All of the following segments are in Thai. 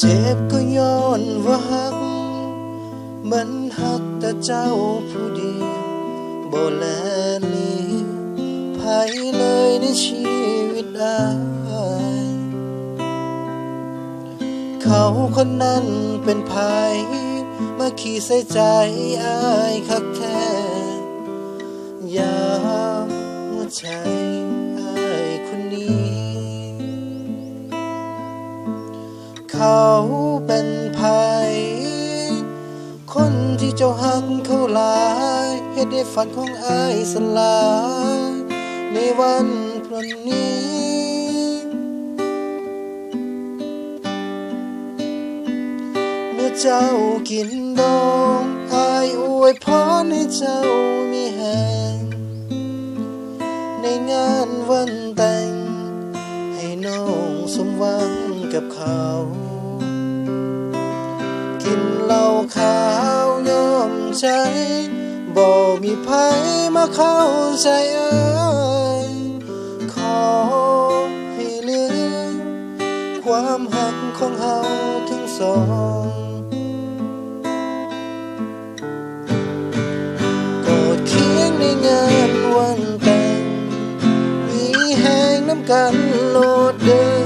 เจ็บก็ย้อนว่าหัก มันหักแต่เจ้าผู้เดียวบ่แลนี้ไผเลยในชีวิตอายเขาคนนั้นเป็นไผมาขี่ใส่ใจอายคักแท้ยามหัวใจ เจ้าหักเขาหลายเหตุได้ฝันของอายสลายในวันพรุ่งนี้เมื่อเจ้ากินดองอายอวยพรให้เจ้ามีแหงในงานวันแต่ง ให้น้องสมหวังกับเขา ใจบ่มีภัยมาเข้าใจเอ้ยขอให้ลืมความหักของเฮาทั้งสองกอดเคียงในงานวันแต่ง มีแหงน้ำกันโลดเดิน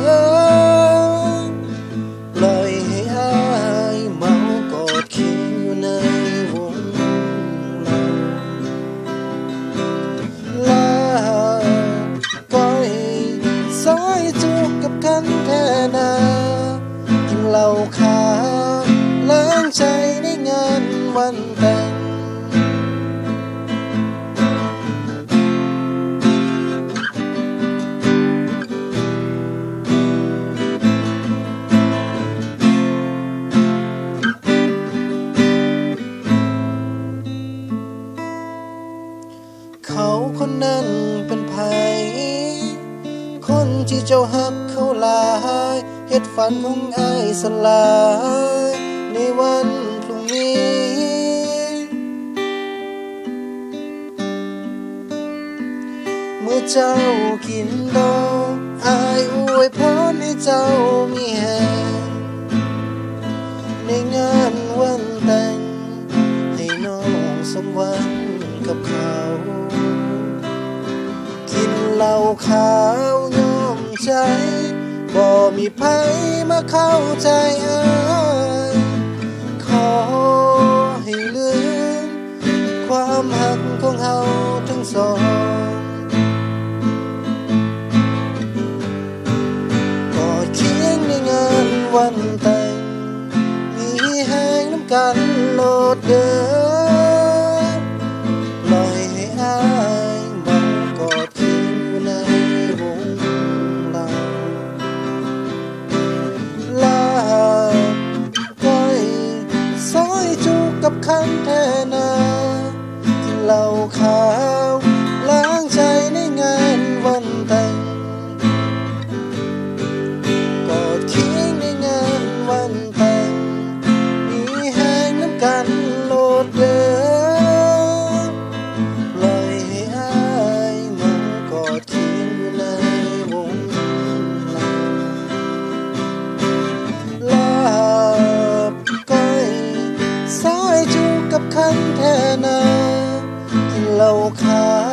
ที่เจ้าหักเขาหลายเฮ็ดฝันของอายสลาย ในวันพรุ่งนี้เมื่อเจ้ากินดองอายอวยพรให้เจ้ามีแหงในงานวันแต่ง ให้น้องสมหวังกับเขา กินเหล้าขาว ใจบ่มีภัยมาเข้าใจอ้ยขอให้ลืมความหักของเฮาทั้งสองกอดเคียงในงานวันแต่งมีแหงน้ำกันโลดเดิ ขาวล้างใจในงานวันแต่งกอดทิ้งในงานวันแต่งมีแห้งน้ำกันโลดเดิอปล่อยให้อายมันกอดทิ้งอยู่ในวงลลาบก้อยสายจูกับคันแทนา เราค้า